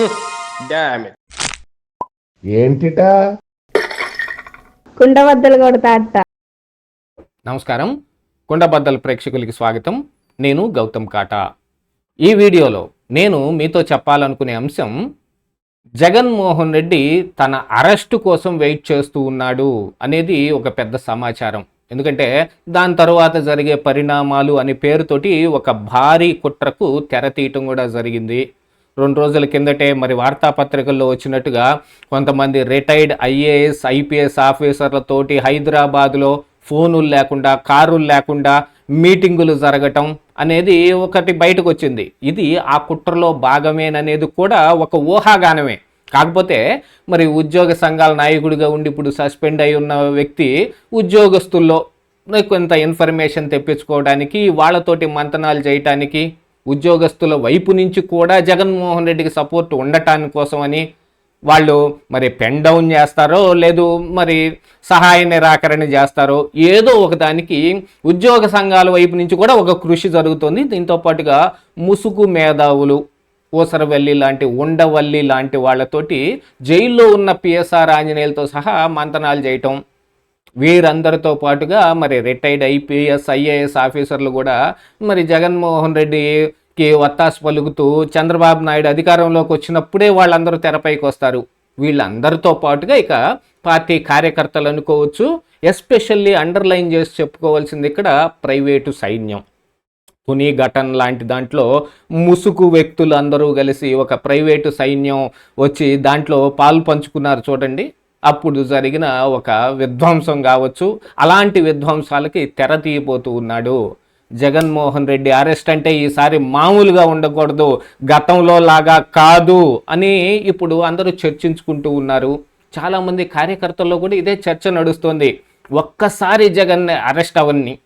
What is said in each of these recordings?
ఏంటిటా? కుండబద్దలు కొడతా నమస్కారం. కుండబద్దల ప్రేక్షకులకి స్వాగతం. నేను గౌతమ్ కాటా. ఈ వీడియోలో నేను మీతో చెప్పాలనుకునే అంశం జగన్మోహన్ రెడ్డి తన అరెస్టు కోసం వెయిట్ చేస్తూ ఉన్నాడు అనేది ఒక పెద్ద సమాచారం. ఎందుకంటే దాని తరువాత జరిగే పరిణామాలు అనే పేరుతోటి ఒక భారీ కుట్రకు తెర తీయటం కూడా జరిగింది. రెండు రోజుల కిందటే మరి వార్తాపత్రికల్లో వచ్చినట్టుగా కొంతమంది రిటైర్డ్ ఐఏఎస్ ఐపీఎస్ ఆఫీసర్లతోటి హైదరాబాద్లో ఫోనులు లేకుండా కారులు లేకుండా మీటింగులు జరగటం అనేది ఒకటి బయటకు వచ్చింది ఇది ఆ కుట్రలో భాగమేననేది కూడా ఒక ఊహాగానమే. కాకపోతే మరి ఉద్యోగ సంఘాల నాయకుడిగా ఉండి ఇప్పుడు సస్పెండ్ అయి ఉన్న వ్యక్తి ఉద్యోగస్తుల్లో కొంత ఇన్ఫర్మేషన్ తెప్పించుకోవడానికి వాళ్ళతోటి మంతనాలు చేయటానికి ఉద్యోగస్తుల వైపు నుంచి కూడా జగన్మోహన్ రెడ్డికి సపోర్ట్ ఉండటానికి కోసమని వాళ్ళు మరి పెన్ డౌన్ చేస్తారో లేదు మరి సహాయ నిరాకరణ చేస్తారో ఏదో ఒకదానికి ఉద్యోగ సంఘాల వైపు నుంచి కూడా ఒక కృషి జరుగుతుంది. దీంతో పాటుగా ముసుగు మేధావులు ఊసరవల్లి లాంటి ఉండవల్లి లాంటి వాళ్ళతోటి జైల్లో ఉన్న పిఎస్ఆర్ ఆంజనేయులతో సహా మంతనాలు చేయటం వీరందరితో పాటుగా మరి రిటైర్డ్ ఐపీఎస్ ఐఏఎస్ ఆఫీసర్లు కూడా మరి జగన్మోహన్ రెడ్డికి వత్తాసు పలుకుతూ చంద్రబాబు నాయుడు అధికారంలోకి వచ్చినప్పుడే వాళ్ళందరూ తెరపైకి వస్తారు. వీళ్ళందరితో పాటుగా ఇక పార్టీ కార్యకర్తలు అనుకోవచ్చు ఎస్పెషల్లీ అండర్లైన్ చేసి చెప్పుకోవాల్సింది ఇక్కడ ప్రైవేటు సైన్యం. పుని ఘటన్ లాంటి దాంట్లో ముసుగు వ్యక్తులు అందరూ కలిసి ఒక ప్రైవేటు సైన్యం వచ్చి దాంట్లో పాలు పంచుకున్నారు చూడండి. అప్పుడు జరిగిన ఒక విధ్వంసం కావచ్చు అలాంటి విధ్వంసాలకి తెర తీయబోతూ ఉన్నాడు. జగన్మోహన్ రెడ్డి అరెస్ట్ అంటే ఈసారి మామూలుగా ఉండకూడదు గతంలో లాగా కాదు అని ఇప్పుడు అందరూ చర్చించుకుంటూ ఉన్నారు. చాలామంది కార్యకర్తల్లో కూడా ఇదే చర్చ నడుస్తోంది. ఒక్కసారి జగన్ అరెస్ట్ అవన్నీ.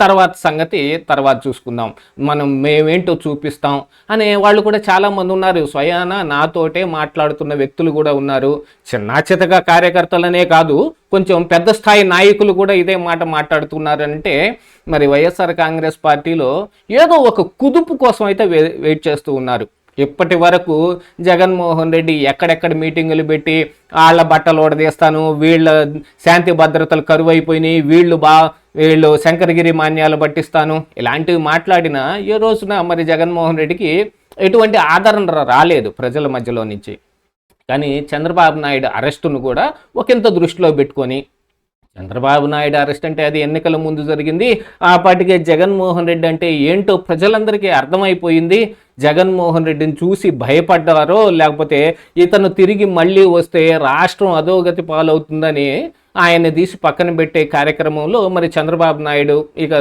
తర్వాత సంగతి తర్వాత చూసుకుందాం. మనం మేమేంటో చూపిస్తాం అనే వాళ్ళు కూడా చాలామంది ఉన్నారు. స్వయాన నాతోటే మాట్లాడుతున్న వ్యక్తులు కూడా ఉన్నారు. చిన్న చితగా కార్యకర్తలనే కాదు కొంచెం పెద్ద స్థాయి నాయకులు కూడా ఇదే మాట మాట్లాడుతున్నారంటే మరి వైఎస్ఆర్ కాంగ్రెస్ పార్టీలో ఏదో ఒక కుదుపు కోసం అయితే వెయిట్ చేస్తూ ఉన్నారు. ఇప్పటి వరకు జగన్మోహన్ రెడ్డి ఎక్కడెక్కడ మీటింగులు పెట్టి వాళ్ళ బట్టలు ఓడదీస్తాను వీళ్ళ శాంతి భద్రతలు కరువైపోయినాయి వీళ్ళు బా వీళ్ళు శంకరగిరి మాన్యాలు పట్టిస్తాను. ఇలాంటివి మాట్లాడిన ఏ రోజున మరి జగన్మోహన్ రెడ్డికి ఎటువంటి ఆదరణ రాలేదు ప్రజల మధ్యలో నుంచి. కానీ చంద్రబాబు నాయుడు అరెస్టును కూడా ఒకంత దృష్టిలో పెట్టుకొని చంద్రబాబు నాయుడు అరెస్ట్ అంటే అది ఎన్నికల ముందు జరిగింది. ఆ పాటికే జగన్మోహన్ రెడ్డి అంటే ఏంటో ప్రజలందరికీ అర్థమైపోయింది. జగన్మోహన్ రెడ్డిని చూసి భయపడ్డారో లేకపోతే ఇతను తిరిగి మళ్ళీ వస్తే రాష్ట్రం అధోగతి పాలవుతుందని ఆయన్ని తీసి పక్కన పెట్టే కార్యక్రమంలో మరి చంద్రబాబు నాయుడు ఇక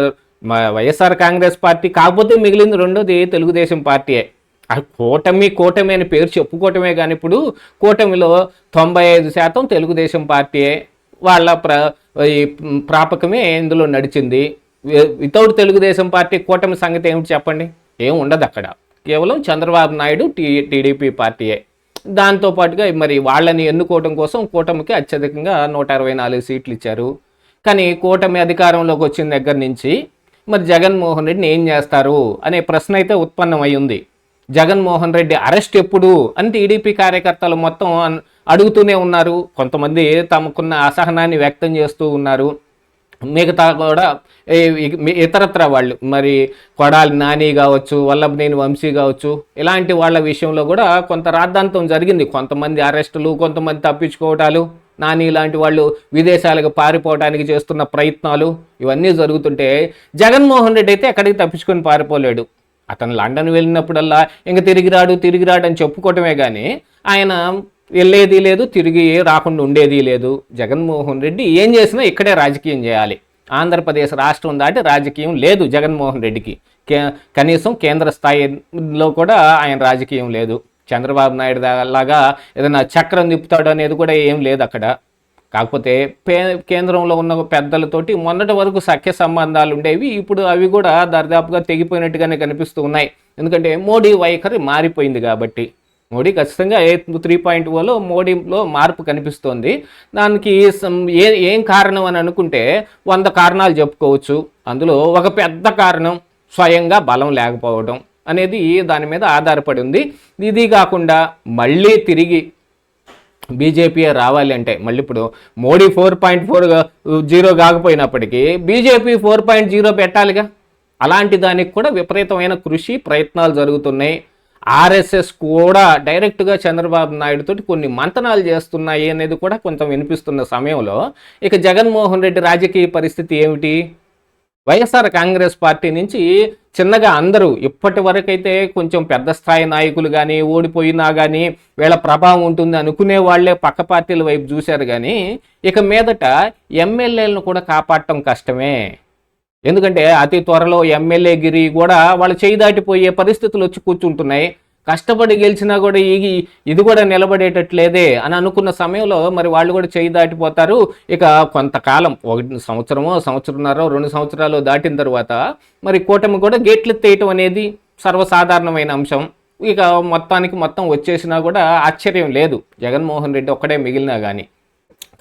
వైఎస్ఆర్ కాంగ్రెస్ పార్టీ కాకపోతే మిగిలింది రెండోది తెలుగుదేశం పార్టీయే. ఆ కూటమి కూటమి అని పేరు చెప్పుకోవటమే కానీ ఇప్పుడు కూటమిలో తొంభై ఐదు శాతం తెలుగుదేశం పార్టీయే. వాళ్ళ ప్ర ఈ ప్రాపకమే ఇందులో నడిచింది. వితౌట్ తెలుగుదేశం పార్టీ కూటమి సంగతి ఏమిటి చెప్పండి? ఏం ఉండదు అక్కడ. కేవలం చంద్రబాబు నాయుడు టీ టీడీపీ పార్టీయే. దాంతో పాటుగా మరి వాళ్ళని ఎన్నుకోవడం కోసం కూటమికి అత్యధికంగా నూట అరవై నాలుగు సీట్లు ఇచ్చారు. కానీ కూటమి అధికారంలోకి వచ్చిన దగ్గర నుంచి మరి జగన్మోహన్ రెడ్డిని ఏం చేస్తారు అనే ప్రశ్న అయితే ఉత్పన్నం అయ్యింది ఉంది. జగన్మోహన్ రెడ్డి అరెస్ట్ ఎప్పుడు అని టీడీపీ కార్యకర్తలు మొత్తం అడుగుతూనే ఉన్నారు. కొంతమంది తమకున్న అసహనాన్ని వ్యక్తం చేస్తూ ఉన్నారు. మిగతా కూడా ఇతరత్ర వాళ్ళు మరి కొడాలి నాని కావచ్చు వల్లభనేని వంశీ కావచ్చు ఇలాంటి వాళ్ళ విషయంలో కూడా కొంత రాద్ధాంతం జరిగింది. కొంతమంది అరెస్టులు కొంతమంది తప్పించుకోవటాలు నాని లాంటి వాళ్ళు విదేశాలకు పారిపోవడానికి చేస్తున్న ప్రయత్నాలు ఇవన్నీ జరుగుతుంటే జగన్మోహన్ రెడ్డి అయితే ఎక్కడికి తప్పించుకొని పారిపోలేడు. అతను లండన్ వెళ్ళినప్పుడల్లా ఇంక తిరిగి రాడు తిరిగి రాడు అని చెప్పుకోవటమే కానీ ఆయన వెళ్ళేది లేదు తిరిగి రాకుండా ఉండేది లేదు. జగన్మోహన్ రెడ్డి ఏం చేసినా ఇక్కడే రాజకీయం చేయాలి. ఆంధ్రప్రదేశ్ రాష్ట్రం దాటి రాజకీయం లేదు జగన్మోహన్ రెడ్డికి. కే కనీసం కేంద్ర స్థాయిలో కూడా ఆయన రాజకీయం లేదు. చంద్రబాబు నాయుడు లాగా ఏదైనా చక్రం నింపుతాడు అనేది కూడా ఏం లేదు అక్కడ. కాకపోతే పే కేంద్రంలో ఉన్న పెద్దలతోటి మొన్నటి వరకు సఖ్య సంబంధాలు ఉండేవి ఇప్పుడు అవి కూడా దర్దాపుగా తెగిపోయినట్టుగానే కనిపిస్తూ ఉన్నాయి. ఎందుకంటే మోడీ వైఖరి మారిపోయింది కాబట్టి. మోడీ ఖచ్చితంగా ఏ త్రీ పాయింట్ ఓలో మోడీలో మార్పు కనిపిస్తోంది. దానికి ఏ ఏం కారణం అని అనుకుంటే వంద కారణాలు చెప్పుకోవచ్చు. అందులో ఒక పెద్ద కారణం స్వయంగా బలం లేకపోవడం అనేది దాని మీద ఆధారపడి ఉంది. ఇది కాకుండా మళ్ళీ తిరిగి బీజేపీ రావాలి అంటే మళ్ళీ ఇప్పుడు Modi four point four zero కాకపోయినప్పటికీ BJP four point zero పెట్టాలిగా. అలాంటి దానికి కూడా విపరీతమైన కృషి ప్రయత్నాలు జరుగుతున్నాయి. ఆర్ఎస్ఎస్ కూడా డైరెక్ట్గా చంద్రబాబు నాయుడు తోటి కొన్ని మంతనాలు చేస్తున్నాయి అనేది కూడా కొంచెం వినిపిస్తున్న సమయంలో ఇక జగన్మోహన్ రెడ్డి రాజకీయ పరిస్థితి ఏమిటి? వైఎస్ఆర్ కాంగ్రెస్ పార్టీ నుంచి చిన్నగా అందరూ ఇప్పటి వరకైతే కొంచెం పెద్ద స్థాయి నాయకులు కానీ ఓడిపోయినా కానీ వీళ్ళ ప్రభావం ఉంటుంది అనుకునే వాళ్ళే పక్క పార్టీల వైపు చూశారు కానీ ఇక మీదట ఎమ్మెల్యేలను కూడా కాపాడటం కష్టమే. ఎందుకంటే అతి త్వరలో ఎమ్మెల్యే గిరి కూడా వాళ్ళు చేయి దాటిపోయే పరిస్థితులు వచ్చి కూర్చుంటున్నాయి. కష్టపడి గెలిచినా కూడా ఈ ఇది కూడా నిలబడేటట్లేదే అని అనుకున్న సమయంలో మరి వాళ్ళు కూడా చేయి దాటిపోతారు. ఇక కొంతకాలం ఒకటి సంవత్సరమో సంవత్సరంన్నర రెండు సంవత్సరాలు దాటిన తర్వాత మరి కూటమి కూడా గేట్లు తీయటం అనేది సర్వసాధారణమైన అంశం. ఇక మొత్తానికి మొత్తం వచ్చేసినా కూడా ఆశ్చర్యం లేదు. జగన్మోహన్ రెడ్డి ఒక్కడే మిగిలినా కానీ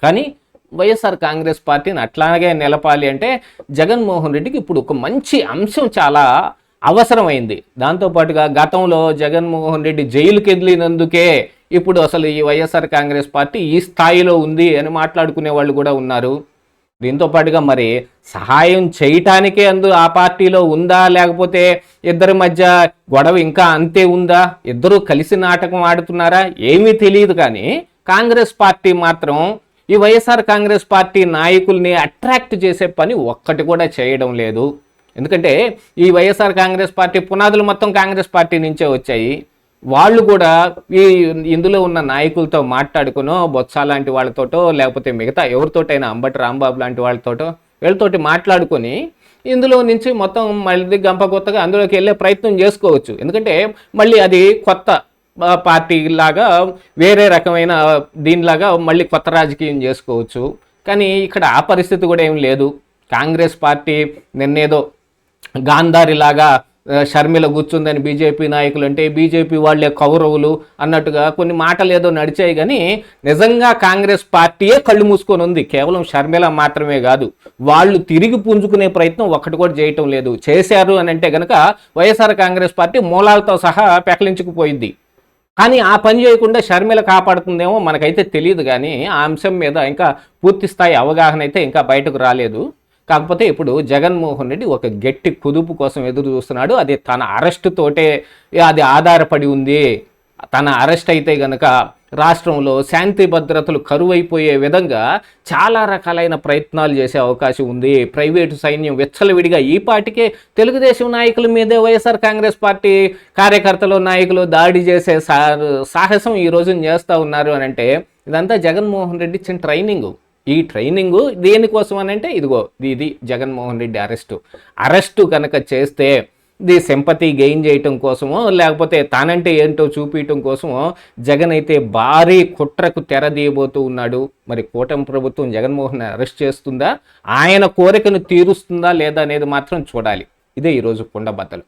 కానీ వైఎస్ఆర్ కాంగ్రెస్ పార్టీని అట్లాగే నిలపాలి అంటే జగన్మోహన్ రెడ్డికి ఇప్పుడు ఒక మంచి అంశం చాలా అవసరమైంది. దాంతోపాటుగా గతంలో జగన్మోహన్ రెడ్డి జైలుకి వెళ్ళినందుకే ఇప్పుడు అసలు ఈ వైఎస్ఆర్ కాంగ్రెస్ పార్టీ ఈ స్థాయిలో ఉంది అని మాట్లాడుకునే వాళ్ళు కూడా ఉన్నారు. దీంతో పాటుగా మరి సహాయం చేయటానికే అందు ఆ పార్టీలో ఉందా? లేకపోతే ఇద్దరి మధ్య గొడవ ఇంకా అంతే ఉందా? ఇద్దరు కలిసి నాటకం ఆడుతున్నారా? ఏమీ తెలియదు కానీ కాంగ్రెస్ పార్టీ మాత్రం ఈ వైఎస్ఆర్ కాంగ్రెస్ పార్టీ నాయకుల్ని అట్రాక్ట్ చేసే పని ఒక్కటి కూడా చేయడం లేదు. ఎందుకంటే ఈ వైఎస్ఆర్ కాంగ్రెస్ పార్టీ పునాదులు మొత్తం కాంగ్రెస్ పార్టీ నుంచే వచ్చాయి. వాళ్ళు కూడా ఈ ఇందులో ఉన్న నాయకులతో మాట్లాడుకునో బొత్స లాంటి వాళ్ళతోటో లేకపోతే మిగతా ఎవరితోటైనా అంబటి రాంబాబు లాంటి వాళ్ళతోటో వీళ్ళతోటి మాట్లాడుకొని ఇందులో నుంచి మొత్తం మళ్ళీ గంప కొత్తగా అందులోకి వెళ్ళే ప్రయత్నం చేసుకోవచ్చు. ఎందుకంటే మళ్ళీ అది కొత్త పార్టీ లాగా వేరే రకమైన దీనిలాగా మళ్ళీ కొత్త రాజకీయం చేసుకోవచ్చు. కానీ ఇక్కడ ఆ పరిస్థితి కూడా ఏం లేదు. కాంగ్రెస్ పార్టీ నిన్నేదో గాంధారిలాగా షర్మిల కూర్చుందని బీజేపీ నాయకులు అంటే బీజేపీ వాళ్ళే కౌరవులు అన్నట్టుగా కొన్ని మాటలు ఏదో నడిచాయి. కానీ నిజంగా కాంగ్రెస్ పార్టీయే కళ్ళు మూసుకొని ఉంది. కేవలం షర్మిల మాత్రమే కాదు. వాళ్ళు తిరిగి పుంజుకునే ప్రయత్నం ఒక్కటి కూడా చేయటం లేదు. చేశారు అని అంటే కనుక వైఎస్ఆర్ కాంగ్రెస్ పార్టీ మూలాలతో సహా పెకలించుకుపోయింది. కానీ ఆ పని చేయకుండా షర్మిల కాపాడుతుందేమో మనకైతే తెలియదు కానీ ఆ అంశం మీద ఇంకా పూర్తి స్థాయి అవగాహన అయితే ఇంకా బయటకు రాలేదు. కాకపోతే ఇప్పుడు జగన్మోహన్ రెడ్డి ఒక గట్టి కుదుపు కోసం ఎదురు చూస్తున్నాడు. అది తన అరెస్ట్ తోటే అది ఆధారపడి ఉంది. తన అరెస్ట్ అయితే గనక రాష్ట్రంలో శాంతి భద్రతలు కరువైపోయే విధంగా చాలా రకాలైన ప్రయత్నాలు చేసే అవకాశం ఉంది. ప్రైవేటు సైన్యం విచ్చలవిడిగా ఈ పాటికే తెలుగుదేశం నాయకుల మీదే వైఎస్ఆర్ కాంగ్రెస్ పార్టీ కార్యకర్తలు నాయకులు దాడి చేసే సా సాహసం ఈ రోజున చేస్తూ ఉన్నారు అని అంటే ఇదంతా జగన్మోహన్ రెడ్డి ఇచ్చిన ట్రైనింగ్. ఈ ట్రైనింగ్ దేనికోసం అని అంటే ఇదిగో ఇది జగన్మోహన్ రెడ్డి అరెస్టు. అరెస్టు కనుక చేస్తే ది సింపతి గెయిన్ చేయటం కోసమో లేకపోతే తానంటే ఏంటో చూపించటం కోసమో జగన్ అయితే భారీ కుట్రకు తెరదీయబోతూ ఉన్నాడు. మరి కూటమి ప్రభుత్వం జగన్మోహన్ అరెస్ట్ చేస్తుందా? ఆయన కోరికను తీరుస్తుందా లేదా అనేది మాత్రం చూడాలి. ఇదే ఈరోజు కుండబద్దలు